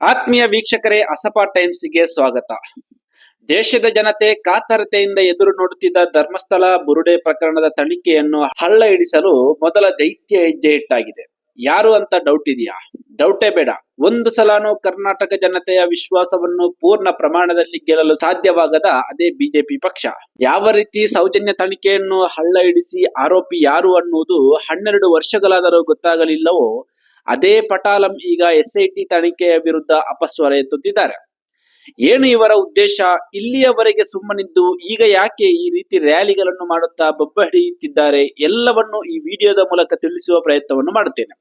ಆತ್ಮೀಯ ವೀಕ್ಷಕರೇ, ಅಸಪ ಟೈಮ್ಸ್ಗೆ ಸ್ವಾಗತ. ದೇಶದ ಜನತೆ ಕಾತರತೆಯಿಂದ ಎದುರು ನೋಡುತ್ತಿದ್ದ ಧರ್ಮಸ್ಥಳ ಬುರುಡೆ ಪ್ರಕರಣದ ತನಿಖೆಯನ್ನು ಹಳ್ಳ ಹಿಡಿಸಲು ಮೊದಲ ದೈತ್ಯ ಹೆಜ್ಜೆ ಇಟ್ಟಾಗಿದೆ. ಯಾರು ಅಂತ ಡೌಟ್ ಇದೆಯಾ? ಡೌಟೇ ಬೇಡ. ಒಂದು ಸಲಾನು ಕರ್ನಾಟಕ ಜನತೆಯ ವಿಶ್ವಾಸವನ್ನು ಪೂರ್ಣ ಪ್ರಮಾಣದಲ್ಲಿ ಗೆಲ್ಲಲು ಸಾಧ್ಯವಾಗದ ಅದೇ ಬಿಜೆಪಿ ಪಕ್ಷ. ಯಾವ ರೀತಿ ಸೌಜನ್ಯ ತನಿಖೆಯನ್ನು ಹಳ್ಳ ಹಿಡಿಸಿ ಆರೋಪಿ ಯಾರು ಅನ್ನುವುದು ಹನ್ನೆರಡು ವರ್ಷಗಳಾದರೂ ಗೊತ್ತಾಗಲಿಲ್ಲವೋ ಅದೇ ಪಟಾಲಂ ಈಗ ಎಸ್ಐಟಿ ತನಿಖೆಯ ವಿರುದ್ಧ ಅಪಸ್ವರ ಎತ್ತುತ್ತಿದ್ದಾರೆ ಏನು ಇವರ ಉದ್ದೇಶ? ಇಲ್ಲಿಯವರೆಗೆ ಸುಮ್ಮನಿದ್ದು ಈಗ ಯಾಕೆ ಈ ರೀತಿ ರ್ಯಾಲಿಗಳನ್ನು ಮಾಡುತ್ತಾ ಬೊಬ್ಬ ಹಿಡಿಯುತ್ತಿದ್ದಾರೆ ಎಲ್ಲವನ್ನು ಈ ವಿಡಿಯೋದ ಮೂಲಕ ತಿಳಿಸುವ ಪ್ರಯತ್ನವನ್ನು ಮಾಡುತ್ತೇನೆ.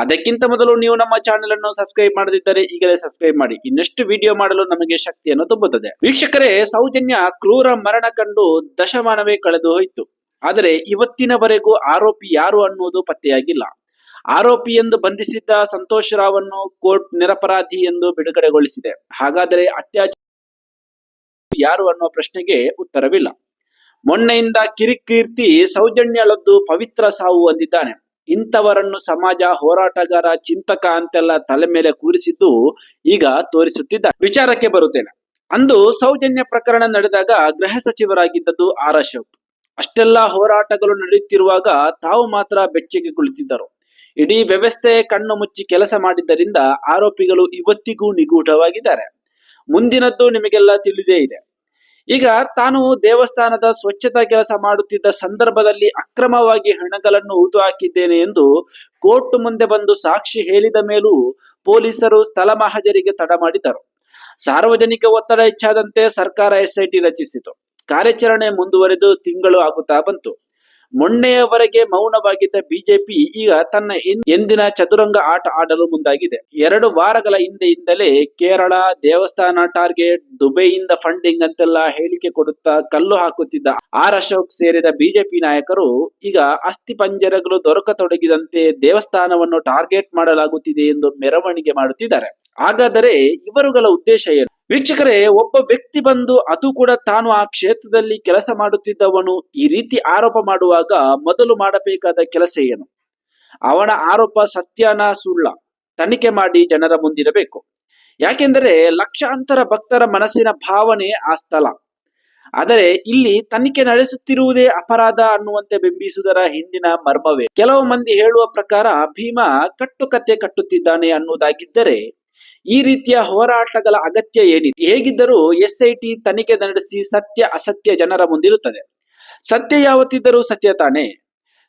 ಅದಕ್ಕಿಂತ ಮೊದಲು ನೀವು ನಮ್ಮ ಚಾನೆಲ್ ಅನ್ನು ಸಬ್ಸ್ಕ್ರೈಬ್ ಮಾಡದಿದ್ದರೆ ಈಗಲೇ ಸಬ್ಸ್ಕ್ರೈಬ್ ಮಾಡಿ. ಇನ್ನಷ್ಟು ವಿಡಿಯೋ ಮಾಡಲು ನಮಗೆ ಶಕ್ತಿಯನ್ನು ತುಂಬುತ್ತದೆ. ವೀಕ್ಷಕರೇ, ಸೌಜನ್ಯ ಕ್ರೂರ ಮರಣ ಕಂಡು ದಶಮಾನವೇ ಕಳೆದು ಹೋಯಿತು. ಆದರೆ ಇವತ್ತಿನವರೆಗೂ ಆರೋಪಿ ಯಾರು ಅನ್ನುವುದು ಪತ್ತೆಯಾಗಿಲ್ಲ. ಆರೋಪಿ ಎಂದು ಬಂಧಿಸಿದ್ದ ಸಂತೋಷ್ ರಾವನ್ನು ಕೋರ್ಟ್ ನಿರಪರಾಧಿ ಎಂದು ಬಿಡುಗಡೆಗೊಳಿಸಿದೆ. ಹಾಗಾದರೆ ಅತ್ಯಾಚಾರ ಯಾರು ಅನ್ನುವ ಪ್ರಶ್ನೆಗೆ ಉತ್ತರವಿಲ್ಲ. ಮೊನ್ನೆಯಿಂದ ಕಿರಿಕೀರ್ತಿ ಸೌಜನ್ಯಳದ್ದು ಪವಿತ್ರ ಸಾವು ಅಂದಿದ್ದಾನೆ. ಇಂಥವರನ್ನು ಸಮಾಜ ಹೋರಾಟಗಾರ, ಚಿಂತಕ ಅಂತೆಲ್ಲ ತಲೆ ಮೇಲೆ ಕೂರಿಸಿದ್ದು ಈಗ ತೋರಿಸುತ್ತಿದ್ದ ವಿಚಾರಕ್ಕೆ ಬರುತ್ತೇನೆ. ಅಂದು ಸೌಜನ್ಯ ಪ್ರಕರಣ ನಡೆದಾಗ ಗೃಹ ಸಚಿವರಾಗಿದ್ದದ್ದು ಆರ್ ಅಶೋಕ್. ಅಷ್ಟೆಲ್ಲ ಹೋರಾಟಗಳು ನಡೆಯುತ್ತಿರುವಾಗ ತಾವು ಮಾತ್ರ ಬೆಚ್ಚಗೆ ಕುಳಿತಿದ್ದರು. ಇಡೀ ವ್ಯವಸ್ಥೆ ಕಣ್ಣು ಮುಚ್ಚಿ ಕೆಲಸ ಮಾಡಿದ್ದರಿಂದ ಆರೋಪಿಗಳು ಇವತ್ತಿಗೂ ನಿಗೂಢವಾಗಿದ್ದಾರೆ. ಮುಂದಿನದ್ದು ನಿಮಗೆಲ್ಲ ತಿಳಿದೇ ಇದೆ. ಈಗ ತಾನು ದೇವಸ್ಥಾನದ ಸ್ವಚ್ಛತಾ ಕೆಲಸ ಮಾಡುತ್ತಿದ್ದ ಸಂದರ್ಭದಲ್ಲಿ ಅಕ್ರಮವಾಗಿ ಹಣಗಳನ್ನು ಊದು ಹಾಕಿದ್ದೇನೆ ಎಂದು ಕೋರ್ಟ್ ಮುಂದೆ ಬಂದು ಸಾಕ್ಷಿ ಹೇಳಿದ ಮೇಲೂ ಪೊಲೀಸರು ಸ್ಥಳ ಮಹಜರಿಗೆ ತಡ ಮಾಡಿದರು ಸಾರ್ವಜನಿಕ ಒತ್ತಡ ಹೆಚ್ಚಾದಂತೆ ಸರ್ಕಾರ ಎಸ್ಐಟಿ ರಚಿಸಿತು. ಕಾರ್ಯಾಚರಣೆ ಮುಂದುವರೆದು ತಿಂಗಳು ಆಗುತ್ತಾ ಬಂತು. ಮೊನ್ನೆಯವರೆಗೆ ಮೌನವಾಗಿದ್ದ ಬಿಜೆಪಿ ಈಗ ತನ್ನ ಎಂದಿನ ಚದುರಂಗ ಆಟ ಆಡಲು ಮುಂದಾಗಿದೆ. ಎರಡು ವಾರಗಳ ಹಿಂದೆಯಿಂದಲೇ ಕೇರಳ ದೇವಸ್ಥಾನ ಟಾರ್ಗೆಟ್ ದುಬೈಯಿಂದ ಫಂಡಿಂಗ್ ಅಂತೆಲ್ಲ ಹೇಳಿಕೆ ಕೊಡುತ್ತಾ ಕಲ್ಲು ಹಾಕುತ್ತಿದ್ದ ಆರ್ ಅಶೋಕ್ ಸೇರಿದ ಬಿಜೆಪಿ ನಾಯಕರು ಈಗ ಅಸ್ಥಿ ಪಂಜರಗಳು ದೊರಕತೊಡಗಿದಂತೆ ದೇವಸ್ಥಾನವನ್ನು ಟಾರ್ಗೆಟ್ ಮಾಡಲಾಗುತ್ತಿದೆ ಎಂದು ಮೆರವಣಿಗೆ ಮಾಡುತ್ತಿದ್ದಾರೆ. ಹಾಗಾದರೆ ಇವರುಗಳ ಉದ್ದೇಶ ಏನು? ವೀಕ್ಷಕರೇ, ಒಬ್ಬ ವ್ಯಕ್ತಿ ಬಂದು ಅದು ಕೂಡ ತಾನು ಆ ಕ್ಷೇತ್ರದಲ್ಲಿ ಕೆಲಸ ಮಾಡುತ್ತಿದ್ದವನು ಈ ರೀತಿ ಆರೋಪ ಮಾಡುವಾಗ ಮೊದಲು ಮಾಡಬೇಕಾದ ಕೆಲಸ ಏನು? ಅವನ ಆರೋಪ ಸತ್ಯನ ಸುಳ್ಳ. ತನಿಖೆ ಮಾಡಿ ಜನರ ಮುಂದಿರಬೇಕು. ಯಾಕೆಂದರೆ ಲಕ್ಷಾಂತರ ಭಕ್ತರ ಮನಸ್ಸಿನ ಭಾವನೆ ಆ ಸ್ಥಳ. ಆದರೆ ಇಲ್ಲಿ ತನಿಖೆ ನಡೆಸುತ್ತಿರುವುದೇ ಅಪರಾಧ ಅನ್ನುವಂತೆ ಬಿಂಬಿಸುವುದರ ಹಿಂದಿನ ಮರ್ಮವೇ. ಕೆಲವು ಮಂದಿ ಹೇಳುವ ಪ್ರಕಾರ ಭೀಮಾ ಕಟ್ಟುಕತೆ ಕಟ್ಟುತ್ತಿದ್ದಾನೆ ಅನ್ನುವುದಾಗಿದ್ದರೆ ಈ ರೀತಿಯ ಹೋರಾಟಗಳ ಅಗತ್ಯ ಏನಿದೆ? ಹೇಗಿದ್ದರೂ ಎಸ್ಐಟಿ ತನಿಖೆ ನಡೆಸಿ ಸತ್ಯ ಅಸತ್ಯ ಜನರ ಮುಂದಿರುತ್ತದೆ. ಸತ್ಯ ಯಾವತ್ತಿದ್ದರೂ ಸತ್ಯ ತಾನೆ.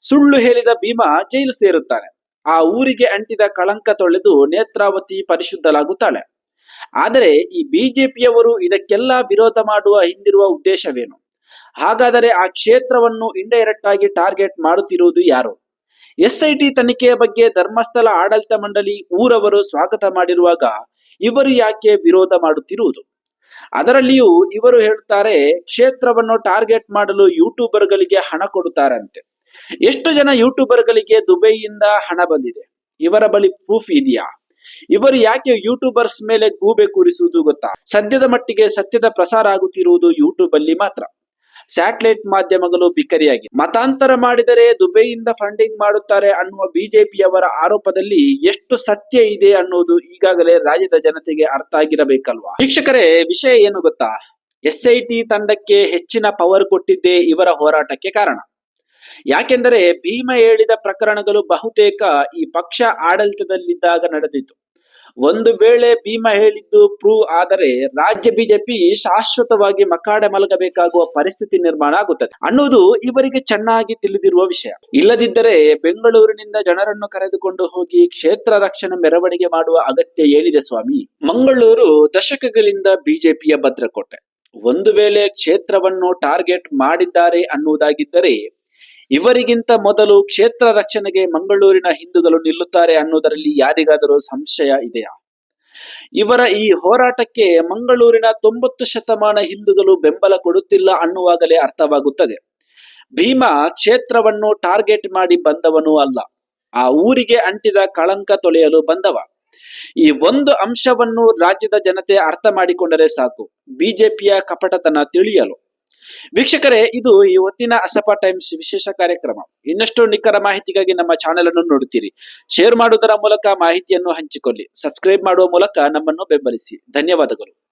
ಸುಳ್ಳು ಹೇಳಿದ ಭೀಮಾ ಜೈಲು ಸೇರುತ್ತಾನೆ. ಆ ಊರಿಗೆ ಅಂಟಿದ ಕಳಂಕ ತೊಳೆದು ನೇತ್ರಾವತಿ ಪರಿಶುದ್ಧಲಾಗುತ್ತಾಳೆ ಆದರೆ ಈ ಬಿಜೆಪಿಯವರು ಇದಕ್ಕೆಲ್ಲ ವಿರೋಧ ಮಾಡುವ ಹಿಂದಿರುವ ಉದ್ದೇಶವೇನು? ಹಾಗಾದರೆ ಆ ಕ್ಷೇತ್ರವನ್ನು ಇಂಡೈರೆಕ್ಟ್ ಆಗಿ ಟಾರ್ಗೆಟ್ ಮಾಡುತ್ತಿರುವುದು ಯಾರು? ಎಸ್ಐಟಿ ತನಿಖೆಯ ಬಗ್ಗೆ ಧರ್ಮಸ್ಥಳ ಆಡಳಿತ ಮಂಡಳಿ ಊರವರು ಸ್ವಾಗತ ಮಾಡಿರುವಾಗ ಇವರು ಯಾಕೆ ವಿರೋಧ ಮಾಡುತ್ತಿರುವುದು? ಅದರಲ್ಲಿಯೂ ಇವರು ಹೇಳುತ್ತಾರೆ, ಕ್ಷೇತ್ರವನ್ನು ಟಾರ್ಗೆಟ್ ಮಾಡಲು ಯೂಟ್ಯೂಬರ್ ಗಳಿಗೆ ಹಣ ಕೊಡುತ್ತಾರಂತೆ. ಎಷ್ಟು ಜನ ಯೂಟ್ಯೂಬರ್ ಗಳಿಗೆ ದುಬೈಯಿಂದ ಹಣ ಬಂದಿದೆ? ಇವರ ಬಳಿ ಪ್ರೂಫ್ ಇದೆಯಾ? ಇವರು ಯಾಕೆ ಯೂಟ್ಯೂಬರ್ಸ್ ಮೇಲೆ ಗೂಬೆ ಕೂರಿಸುವುದು ಗೊತ್ತಾ? ಸದ್ಯದ ಮಟ್ಟಿಗೆ ಸತ್ಯದ ಪ್ರಸಾರ ಆಗುತ್ತಿರುವುದು ಯೂಟ್ಯೂಬ್ ಅಲ್ಲಿ ಮಾತ್ರ. ಸ್ಯಾಟಲೈಟ್ ಮಾಧ್ಯಮಗಳು ಬಿಕರಿಯಾಗಿ ಮತಾಂತರ ಮಾಡಿದರೆ ದುಬೈಯಿಂದ ಫಂಡಿಂಗ್ ಮಾಡುತ್ತಾರೆ ಅನ್ನುವ ಬಿಜೆಪಿಯವರ ಆರೋಪದಲ್ಲಿ ಎಷ್ಟು ಸತ್ಯ ಇದೆ ಅನ್ನೋದು ಈಗಾಗಲೇ ರಾಜ್ಯದ ಜನತೆಗೆ ಅರ್ಥ ಆಗಿರಬೇಕಲ್ವಾ? ವೀಕ್ಷಕರೇ, ವಿಷಯ ಏನು ಗೊತ್ತಾ? ಎಸ್ಐಟಿ ತಂಡಕ್ಕೆ ಹೆಚ್ಚಿನ ಪವರ್ ಕೊಟ್ಟಿದ್ದೇ ಇವರ ಹೋರಾಟಕ್ಕೆ ಕಾರಣ. ಯಾಕೆಂದರೆ ಭೀಮ ಹೇಳಿದ ಪ್ರಕರಣಗಳು ಬಹುತೇಕ ಈ ಪಕ್ಷ ಆಡಳಿತದಲ್ಲಿದ್ದಾಗ ನಡೆದಿತ್ತು. ಒಂದು ವೇಳೆ ಭೀಮ ಹೇಳಿದ್ದು ಪ್ರೂವ್ ಆದರೆ ರಾಜ್ಯ ಬಿಜೆಪಿ ಶಾಶ್ವತವಾಗಿ ಮಕಾಡೆ ಮಲಗಬೇಕಾಗುವ ಪರಿಸ್ಥಿತಿ ನಿರ್ಮಾಣ ಆಗುತ್ತದೆ. ಅನ್ನುವುದು ಇವರಿಗೆ ಚೆನ್ನಾಗಿ ತಿಳಿದಿರುವ ವಿಷಯ. ಇಲ್ಲದಿದ್ದರೆ ಬೆಂಗಳೂರಿನಿಂದ ಜನರನ್ನು ಕರೆದುಕೊಂಡು ಹೋಗಿ ಕ್ಷೇತ್ರ ರಕ್ಷಣೆ ಮೆರವಣಿಗೆ ಮಾಡುವ ಅಗತ್ಯ ಏನಿದೆ ಸ್ವಾಮಿ? ಮಂಗಳೂರು ದಶಕಗಳಿಂದ ಬಿಜೆಪಿಯ ಭದ್ರಕೋಟೆ. ಒಂದು ವೇಳೆ ಕ್ಷೇತ್ರವನ್ನು ಟಾರ್ಗೆಟ್ ಮಾಡಿದ್ದಾರೆ ಅನ್ನುವುದಾಗಿದ್ದರೆ ಇವರಿಗಿಂತ ಮೊದಲು ಕ್ಷೇತ್ರ ರಕ್ಷಣೆಗೆ ಮಂಗಳೂರಿನ ಹಿಂದೂಗಳು ನಿಲ್ಲುತ್ತಾರೆ ಅನ್ನುವುದರಲ್ಲಿ ಯಾರಿಗಾದರೂ ಸಂಶಯ ಇದೆಯಾ? ಇವರ ಈ ಹೋರಾಟಕ್ಕೆ ಮಂಗಳೂರಿನ ತೊಂಬತ್ತು ಶತಮಾನ ಹಿಂದೂಗಳು ಬೆಂಬಲ ಕೊಡುತ್ತಿಲ್ಲ ಅನ್ನುವಾಗಲೇ ಅರ್ಥವಾಗುತ್ತದೆ. ಭೀಮ ಕ್ಷೇತ್ರವನ್ನು ಟಾರ್ಗೆಟ್ ಮಾಡಿ ಬಂದವನು ಅಲ್ಲ, ಆ ಊರಿಗೆ ಅಂಟಿದ ಕಳಂಕ ತೊಳೆಯಲು ಬಂದವ. ಈ ಒಂದು ಅಂಶವನ್ನು ರಾಜ್ಯದ ಜನತೆ ಅರ್ಥ ಮಾಡಿಕೊಂಡರೆ ಸಾಕು, ಬಿಜೆಪಿಯ ಕಪಟತನ ತಿಳಿಯಲು. ವೀಕ್ಷಕರೇ, ಇದು ಇವತ್ತಿನ ಅಸಪಾ ಟೈಮ್ಸ್ ವಿಶೇಷ ಕಾರ್ಯಕ್ರಮ. ಇನ್ನಷ್ಟು ನಿಖರ ಮಾಹಿತಿಗಾಗಿ ನಮ್ಮ ಚಾನೆಲ್ ಅನ್ನು ನೋಡುತ್ತೀರಿ. ಶೇರ್ ಮಾಡುವುದರ ಮೂಲಕ ಮಾಹಿತಿಯನ್ನು ಹಂಚಿಕೊಳ್ಳಿ. ಸಬ್ಸ್ಕ್ರೈಬ್ ಮಾಡುವ ಮೂಲಕ ನಮ್ಮನ್ನು ಬೆಂಬಲಿಸಿ. ಧನ್ಯವಾದಗಳು.